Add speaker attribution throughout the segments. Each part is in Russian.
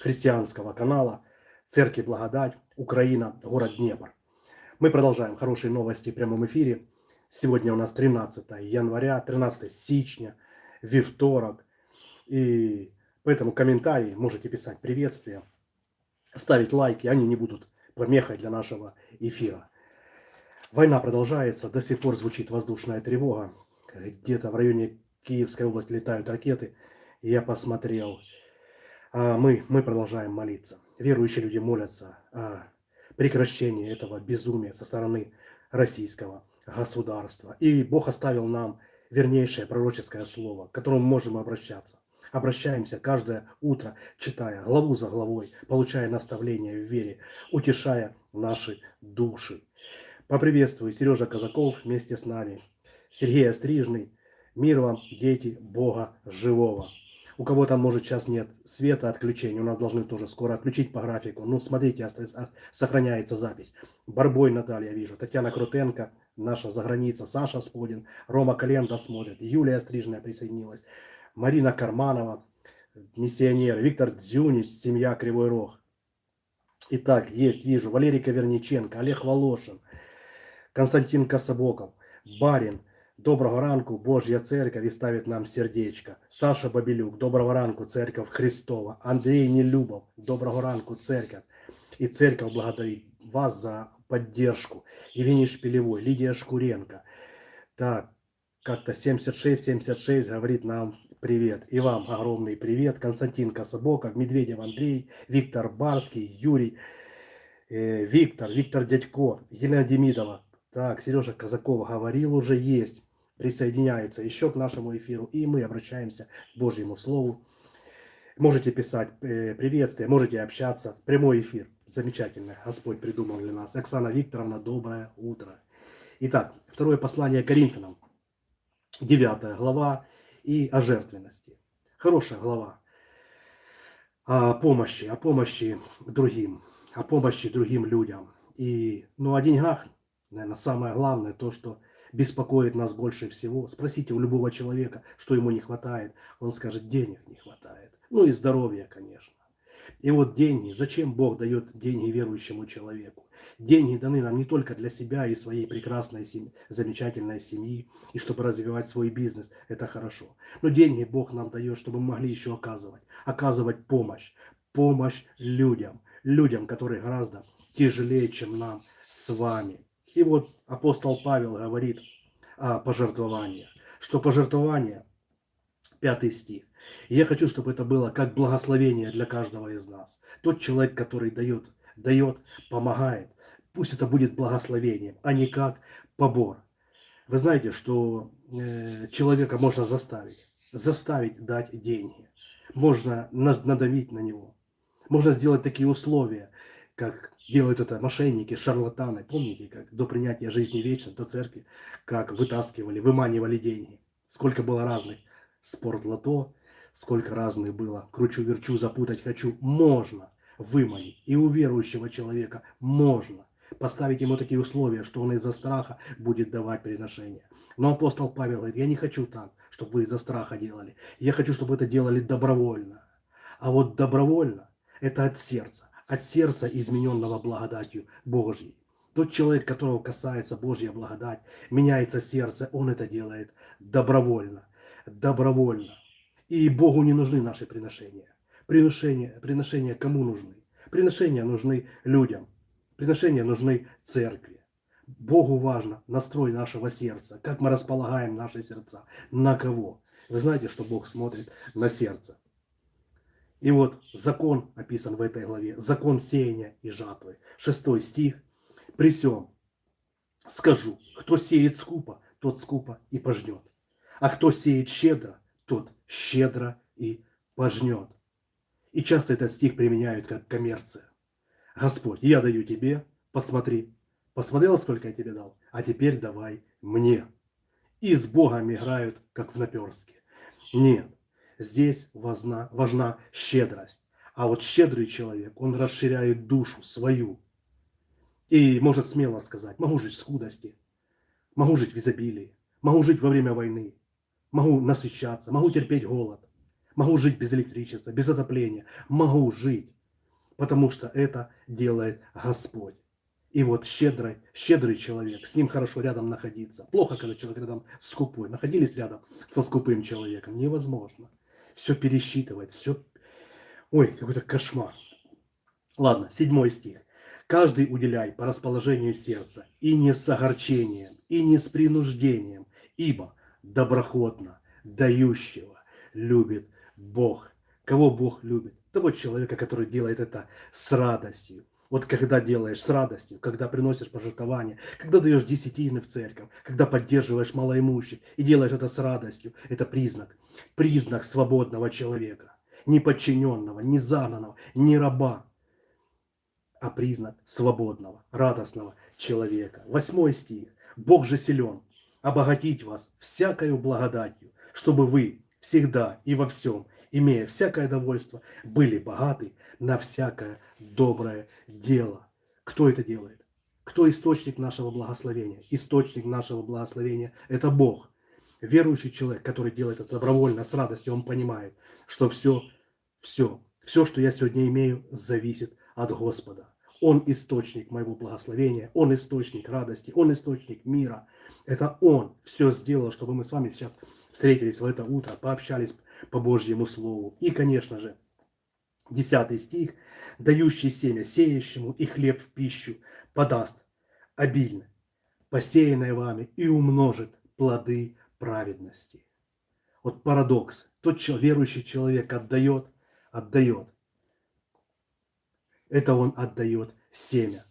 Speaker 1: христианского канала Церкви Благодать, Украина, город Днепр. Мы продолжаем хорошие новости в прямом эфире. Сегодня у нас 13 января, 13 січня, вівторок. И поэтому комментарии можете писать приветствия, ставить лайки, они не будут помехой для нашего эфира. Война продолжается, до сих пор звучит воздушная тревога. Где-то в районе Киевской области летают ракеты. Я посмотрел. А мы, мы продолжаем молиться. Верующие люди молятся о прекращении этого безумия со стороны российского государства. И Бог оставил нам вернейшее пророческое слово, к которому можем обращаться. Обращаемся каждое утро, читая главу за главой, получая наставления в вере, утешая наши души. Поприветствую Сережа Казаков вместе с нами, Сергей Острижный. Мир вам, дети Бога Живого. У кого там, может, сейчас нет света, отключения, у нас должны тоже скоро отключить по графику. Ну, смотрите, сохраняется запись. Барбой Наталья вижу, Татьяна Крутенко, наша заграница, Саша Сподин, Рома Калента смотрит, Юлия Стрижная присоединилась, Марина Карманова, миссионер, Виктор Дзюнич, семья Кривой Рог. Итак, есть, вижу, Валерий Коверниченко, Олег Волошин, Константин Кособоков, Барин, Доброго ранку, Божья Церковь, и ставит нам сердечко. Саша Бабилюк, доброго ранку, Церковь Христова. Андрей Нелюбов, доброго ранку, Церковь. И Церковь благодарит вас за поддержку. Евгений Шпилевой, Лидия Шкуренко. Так, как-то 76-76 говорит нам привет. И вам огромный привет. Константин Кособоков, Медведев Андрей, Виктор Барский, Юрий, э, Виктор, Виктор Дядько, Елена Демидова. Так, Сережа Казакова говорил уже, есть. Присоединяются еще к нашему эфиру. И мы обращаемся к Божьему Слову. Можете писать э, приветствия, можете общаться. Прямой эфир. Замечательно. Господь придумал для нас. Оксана Викторовна, доброе утро. Итак, второе послание Коринфянам. Девятая глава и о жертвенности. Хорошая глава о помощи, о помощи другим, о помощи другим людям. И, ну, о деньгах, наверное, самое главное, то, что беспокоит нас больше всего. Спросите у любого человека, что ему не хватает. Он скажет, денег не хватает. Ну и здоровья, конечно. И вот деньги, зачем Бог дает деньги верующему человеку? Деньги даны нам не только для себя и своей прекрасной, семьи, замечательной семьи, и чтобы развивать свой бизнес, это хорошо. Но деньги Бог нам дает, чтобы мы могли еще оказывать, оказывать помощь, помощь людям, людям, которые гораздо тяжелее, чем нам с вами. И вот апостол Павел говорит о пожертвованиях, что пожертвование, пятый стих, я хочу, чтобы это было как благословение для каждого из нас. Тот человек, который дает, дает, помогает, пусть это будет благословением, а не как побор. Вы знаете, что э, человека можно заставить, заставить дать деньги. Можно надавить на него. Можно сделать такие условия, как делают это мошенники, шарлатаны. Помните, как до принятия жизни вечной, до церкви, как вытаскивали, выманивали деньги. Сколько было разных спортлото, сколько разных было. Кручу-верчу, запутать хочу. Можно выманить. И у верующего человека можно поставить ему такие условия, что он из-за страха будет давать приношения. Но апостол Павел говорит, я не хочу так, чтобы вы из-за страха делали. Я хочу, чтобы это делали добровольно. А вот добровольно – это от сердца. От сердца, измененного благодатью Божьей. Тот человек, которого касается Божья благодать, меняется сердце, он это делает добровольно. Добровольно. И Богу не нужны наши приношения. Приношения, приношения кому нужны? Приношения нужны людям. Приношения нужны церкви. Богу важно настрой нашего сердца, как мы располагаем наши сердца, на кого. Вы знаете, что Бог смотрит на сердце. И вот закон описан в этой главе, закон сеяния и жатвы. Шестой стих. При сем скажу, кто сеет скупо, тот скупо и пожнет. А кто сеет щедро, тот щедро и пожнет. И часто этот стих применяют как коммерция. Господь, я даю тебе, посмотри. Посмотрел, сколько я тебе дал, а теперь давай мне. И с Богом играют, как в наперске. Нет, здесь важна, важна щедрость. А вот щедрый человек, он расширяет душу свою. И может смело сказать, могу жить в скудости, могу жить в изобилии, могу жить во время войны, могу насыщаться, могу терпеть голод. Могу жить без электричества, без отопления. Могу жить, потому что это делает Господь. И вот щедрый, щедрый человек, с ним хорошо рядом находиться. Плохо, когда человек рядом скупой. Находились рядом со скупым человеком. Невозможно. Все пересчитывать, все... Ой, какой-то кошмар. Ладно, седьмой стих. Каждый уделяй по расположению сердца, и не с огорчением, и не с принуждением, ибо доброхотно дающего любит Бог. Кого Бог любит? Того человека, который делает это с радостью. Вот когда делаешь с радостью, когда приносишь пожертвования, когда даешь десятины в церковь, когда поддерживаешь малоимущих и делаешь это с радостью, это признак, признак свободного человека, не подчиненного, не загнанного, не раба, а признак свободного, радостного человека. Восьмой стих. Бог же силен обогатить вас всякою благодатью, чтобы вы всегда и во всем, имея всякое довольство, были богаты на всякое доброе дело. Кто это делает? Кто источник нашего благословения? Источник нашего благословения – это Бог. Верующий человек, который делает это добровольно, с радостью, он понимает, что все, все, все, что я сегодня имею, зависит от Господа. Он источник моего благословения, Он источник радости, Он источник мира. Это Он все сделал, чтобы мы с вами сейчас встретились в это утро, пообщались по Божьему Слову. И, конечно же, 10 стих, дающий семя сеющему и хлеб в пищу подаст обильно, посеянное вами, и умножит плоды праведности. Вот парадокс. Тот верующий человек отдает, отдает, это он отдает семя.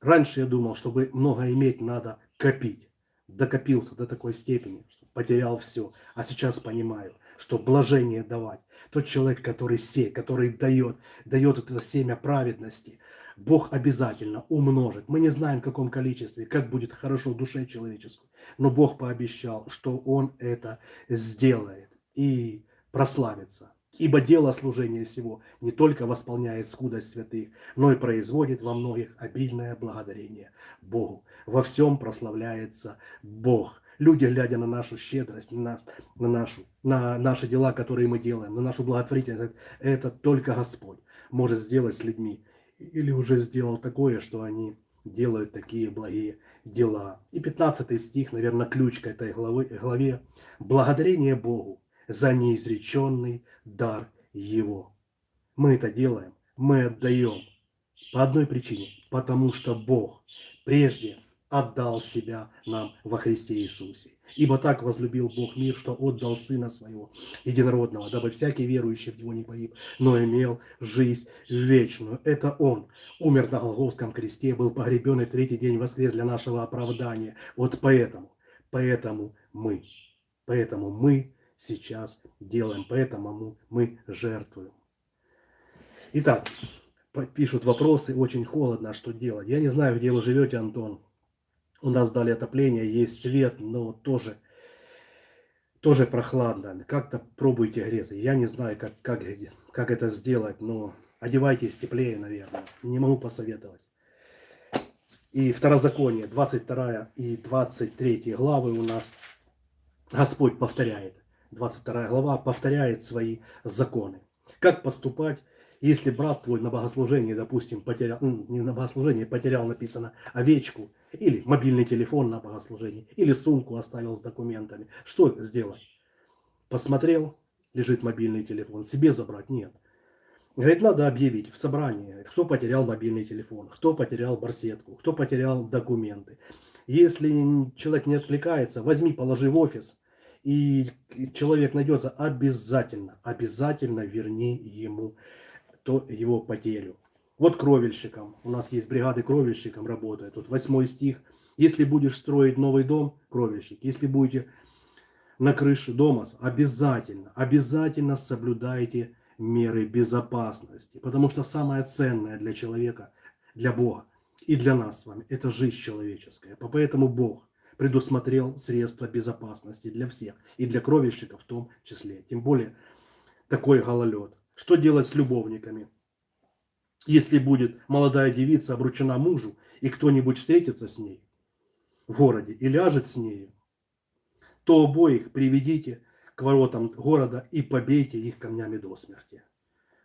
Speaker 1: Раньше я думал, чтобы много иметь, надо копить. Докопился до такой степени, что потерял все. А сейчас понимаю, что блажение давать. Тот человек, который сеет, который дает, дает это семя праведности, Бог обязательно умножит. Мы не знаем, в каком количестве, как будет хорошо душе человеческой. Но Бог пообещал, что Он это сделает и прославится. Ибо дело служения сего не только восполняет скудость святых, но и производит во многих обильное благодарение Богу. Во всем прославляется Бог. Люди, глядя на нашу щедрость, на, на, нашу, на наши дела, которые мы делаем, на нашу благотворительность, это только Господь может сделать с людьми. Или уже сделал такое, что они делают такие благие дела. И 15 стих, наверное, ключ к этой главе. Благодарение Богу за неизреченный дар Его. Мы это делаем, мы отдаем по одной причине, потому что Бог прежде отдал себя нам во Христе Иисусе. Ибо так возлюбил Бог мир, что отдал Сына Своего Единородного, дабы всякий верующий в Него не погиб, но имел жизнь вечную. Это Он умер на Голговском кресте, был погребен и в третий день воскрес для нашего оправдания. Вот поэтому, поэтому мы, поэтому мы сейчас делаем, поэтому мы жертвуем. Итак, пишут вопросы, очень холодно, что делать. Я не знаю, где вы живете, Антон. У нас дали отопление, есть свет, но тоже, тоже прохладно. Как-то пробуйте греться. Я не знаю, как, как, как это сделать, но одевайтесь теплее, наверное. Не могу посоветовать. И второзаконие, 22 и 23 главы у нас Господь повторяет. 22 глава, повторяет свои законы. Как поступать, если брат твой на богослужении, допустим, потерял, не на богослужении, потерял, написано, овечку, или мобильный телефон на богослужении, или сумку оставил с документами. Что сделать? Посмотрел, лежит мобильный телефон, себе забрать? Нет. Говорит, надо объявить в собрании, кто потерял мобильный телефон, кто потерял барсетку, кто потерял документы. Если человек не откликается, возьми, положи в офис, и человек найдется, обязательно, обязательно верни ему то, его потерю. Вот кровельщикам, у нас есть бригады кровельщикам работают. Тут восьмой стих. Если будешь строить новый дом, кровельщик, если будете на крыше дома, обязательно, обязательно соблюдайте меры безопасности. Потому что самое ценное для человека, для Бога и для нас с вами, это жизнь человеческая. Поэтому Бог предусмотрел средства безопасности для всех, и для кровельщиков в том числе. Тем более такой гололед. Что делать с любовниками? Если будет молодая девица обручена мужу, и кто-нибудь встретится с ней в городе и ляжет с нею, то обоих приведите к воротам города и побейте их камнями до смерти.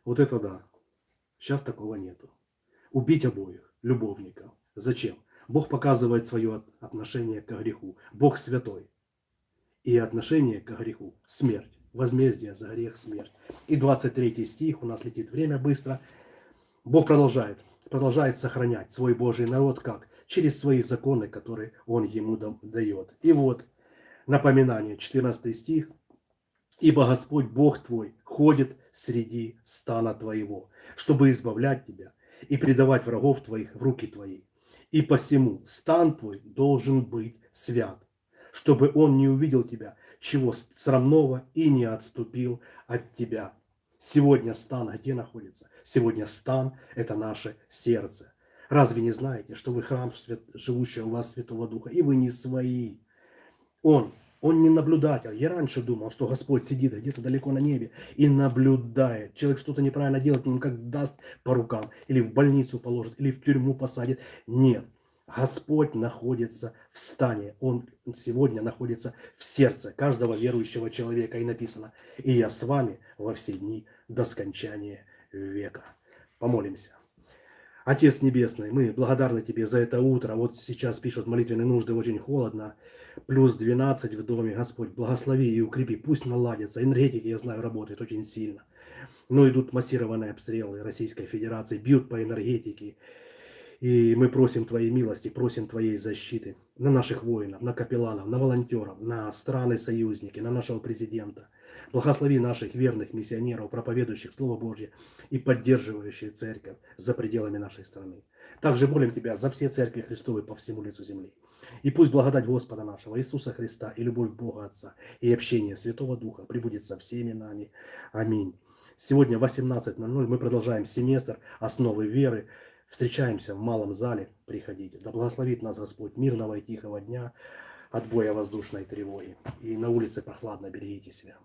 Speaker 1: Вот это да. Сейчас такого нету. Убить обоих любовников. Зачем? Бог показывает свое отношение к греху. Бог святой. И отношение к греху – смерть. Возмездие за грех – смерть. И 23 стих, у нас летит время быстро. Бог продолжает, продолжает сохранять свой Божий народ как? Через свои законы, которые Он ему да- дает. И вот напоминание, 14 стих. Ибо Господь Бог твой ходит среди стана твоего, чтобы избавлять тебя и предавать врагов твоих в руки твои. И посему стан твой должен быть свят, чтобы он не увидел тебя, чего срамного и не отступил от тебя. Сегодня стан где находится? Сегодня стан – это наше сердце. Разве не знаете, что вы храм живущего у вас Святого Духа, и вы не свои? Он, он не наблюдатель. Я раньше думал, что Господь сидит где-то далеко на небе и наблюдает. Человек что-то неправильно делает, ему как даст по рукам, или в больницу положит, или в тюрьму посадит. Нет. Господь находится в стане. Он сегодня находится в сердце каждого верующего человека. И написано, и я с вами во все дни до скончания века. Помолимся. Отец Небесный, мы благодарны Тебе за это утро. Вот сейчас пишут молитвенные нужды, очень холодно. Плюс 12 в доме. Господь, благослови и укрепи. Пусть наладится. Энергетики, я знаю, работает очень сильно. Но идут массированные обстрелы Российской Федерации, бьют по энергетике. И мы просим Твоей милости, просим Твоей защиты на наших воинов, на капелланов, на волонтеров, на страны-союзники, на нашего президента. Благослови наших верных миссионеров, проповедующих Слово Божье и поддерживающих церковь за пределами нашей страны. Также молим Тебя за все церкви Христовы по всему лицу земли. И пусть благодать Господа нашего Иисуса Христа и любовь Бога Отца и общение Святого Духа прибудет со всеми нами. Аминь. Сегодня в 18.00 мы продолжаем семестр «Основы веры». Встречаемся в малом зале. Приходите. Да благословит нас Господь мирного и тихого дня от боя воздушной тревоги. И на улице прохладно. Берегите себя.